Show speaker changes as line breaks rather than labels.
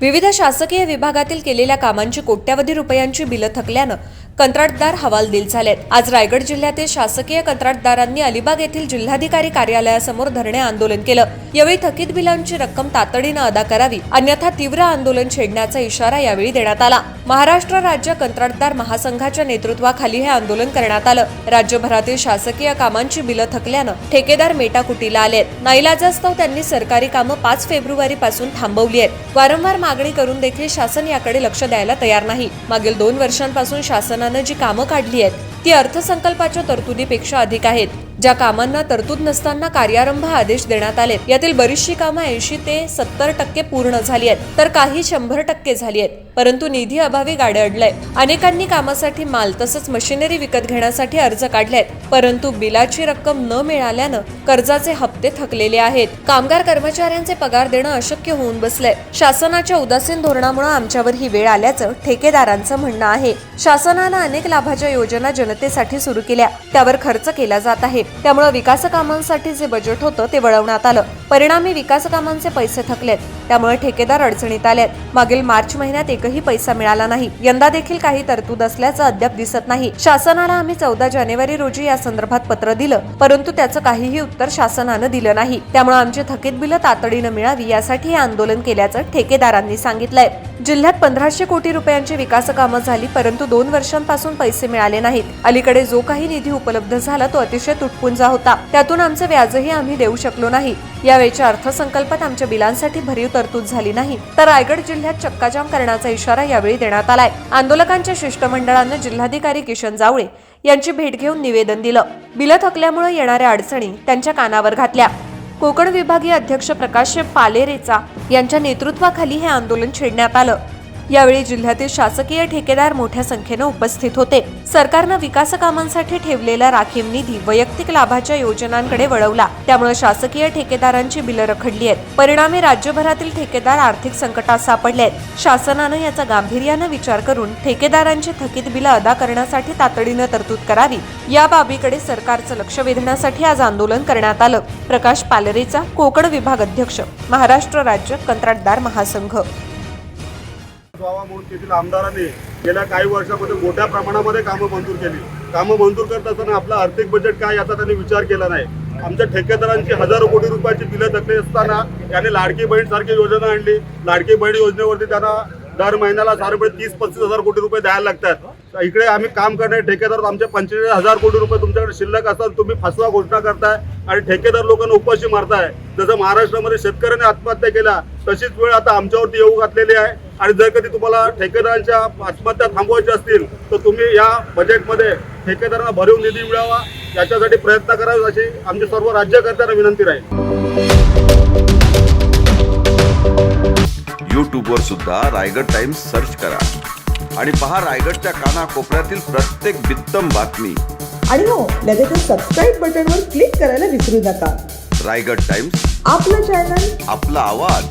विविध शासकीय विभागातील केलेल्या कामांची कोट्यावधी रुपयांची बिलं थकल्यानं कंत्राटदार हवालदिल झालेत आज रायगड जिल्ह्यातील शासकीय कंत्राटदारांनी अलिबाग येथील जिल्हाधिकारी कार्यालयासमोर धरणे आंदोलन केलं. यावेळी थकीत बिलांची रक्कम तातडीनं अदा करावी अन्यथा तीव्र आंदोलन छेडण्याचा इशारा यावेळी देण्यात आला. महाराष्ट्र राज्य कंत्राटदार महासंघाच्या नेतृत्वाखाली हे आंदोलन करण्यात आलं. राज्यभरातील शासकीय कामांची बिलं थकल्यानं ठेकेदार मेटाकुटीला आलेत. नाईलाजास्तव त्यांनी सरकारी कामं पाच फेब्रुवारी पासून थांबवली आहेत. वारंवार मागणी करून देखील शासन याकडे लक्ष द्यायला तयार नाही. मागील दोन वर्षांपासून शासनानं जी कामं काढली आहेत ती अर्थसंकल्पाच्या तरतुदीपेक्षा अधिक आहेत. ज्या कामांना तरतूद नसताना कार्यारंभ आदेश देण्यात आलेत यातील बरीचशी कामं ऐंशी ते सत्तर टक्के पूर्ण झाली आहेत. तर काही शंभर टक्के झाली आहेत. परंतु निधी अभावी गाडे अडलंय. अनेकांनी कामासाठी माल तसंच मशिनरी विकत घेण्यासाठी अर्ज काढलेत. परंतु बिलाची रक्कम न मिळाल्यानं कर्जाचे हप्ते थकलेले आहेत. कामगार कर्मचाऱ्यांचे पगार देणं अशक्य होऊन बसलंय. शासनाच्या उदासीन धोरणामुळे आमच्यावर ही वेळ आल्याचं ठेकेदारांचं म्हणणं आहे. शासनानं अनेक लाभाच्या योजना जनतेसाठी सुरू केल्या. त्यावर खर्च केला जात आहे. त्यामुळे विकासकामांसाठी जे बजेट होतं ते वळवण्यात आलं. परिणामी विकासकामांचे पैसे थकलेत. त्यामुळे ठेकेदार अडचणीत आलेत. मागील मार्च महिन्यात एकही पैसा मिळाला नाही. यंदा देखील काही तरतूद असल्याचं अद्याप दिसत नाही. शासनाला आम्ही चौदा जानेवारी रोजी या संदर्भात पत्र दिलं. परंतु त्याचं काहीही उत्तर शासनानं दिलं नाही. त्यामुळे आमची थकीत बिलं तातडीनं मिळावी यासाठी हे आंदोलन केल्याचं ठेकेदारांनी सांगितलंय. जिल्ह्यात पंधराशे कोटी रुपयांची विकास कामं झाली परंतु दोन वर्षांपासून पैसे मिळाले नाहीत. अलीकडे जो काही निधी उपलब्ध झाला तो अतिशय तुटपुंजा होता त्यातून आमचं व्याजही आम्ही देऊ शकलो नाही. यावेळच्या अर्थसंकल्पात आमच्या बिलांसाठी भरीव तरतूद झाली नाही. तर रायगड जिल्ह्यात चक्काजाम करण्याचा इशारा यावेळी देण्यात आलाय. आंदोलकांच्या शिष्टमंडळानं जिल्हाधिकारी किशन जावळे यांची भेट घेऊन निवेदन दिलं. बिलं थकल्यामुळे येणाऱ्या अडचणी त्यांच्या कानावर घातल्या. कोकण विभागीय अध्यक्ष प्रकाश पालेरेचा यांच्या नेतृत्वाखाली हे आंदोलन छेडण्यात आलं. यावेळी जिल्ह्यातील शासकीय ठेकेदार मोठ्या संख्येनं उपस्थित होते. सरकारनं विकास कामांसाठी ठेवलेला राखीव निधी वैयक्तिक लाभाच्या योजनांकडे वळवला. त्यामुळे शासकीय ठेकेदारांची बिलं रखडली आहेत. परिणामी राज्यभरातील ठेकेदार आर्थिक संकटात सापडले आहेत शासनानं याचा गांभीर्यानं विचार करून ठेकेदारांची थकीत बिलं अदा करण्यासाठी तातडीनं तरतूद करावी. या बाबीकडे सरकारचं लक्ष वेधण्यासाठी आज आंदोलन करण्यात आलं. प्रकाश पालरेचा कोकण विभाग अध्यक्ष. महाराष्ट्र राज्य कंत्राटदार महासंघ.
व्हावा म्हणून तेथील आमदारांनी गेल्या काही वर्षामध्ये मोठ्या प्रमाणामध्ये कामं मंजूर केली. कामं मंजूर करत असताना आपला आर्थिक बजेट काय याचा त्यांनी विचार केला नाही. आमच्या ठेकेदारांची हजारो कोटी रुपयाची बिलं थकली असताना त्याने लाडकी बहीण सारखी योजना आणली. लाडकी बहीण योजनेवरती त्यांना दर महिन्याला साधारणपणे तीस पस्तीस हजार कोटी रुपये द्यायला लागतात. इकडे आम्ही काम करणारे ठेकेदार आमचे पंचेचाळीस हजार कोटी रुपये तुमच्याकडे शिल्लक असतात तुम्ही फसवा घोषणा करताय आणि ठेकेदार लोकांना उपाशी मारताय. जसं महाराष्ट्रामध्ये शेतकऱ्यांनी आत्महत्या केल्या तशीच वेळ आता आमच्यावरती येऊ घातलेली आहे. आणि जर कधी तुम्हाला ठेकेदारांच्या आत्महत्या थांबवायच्या असतील तर तुम्ही या बजेटमध्ये ठेकेदारांना भरीव निधी मिळावा. याच्यासाठी प्रयत्न करावे अशी आमची सर्व राज्यकर्त्यांना विनंती राहील.
यूट्यूबवर सुद्धा रायगड टाइम्स सर्च करा. आणि पहा रायगडच्या कानाकोपऱ्यातील प्रत्येक बित्तम बातमी.
आणि हो लगेचच सबस्क्राईब बटनवर क्लिक करायला विसरू नका.
रायगड टाइम्स
आपलं चॅनल
आपला आवाज.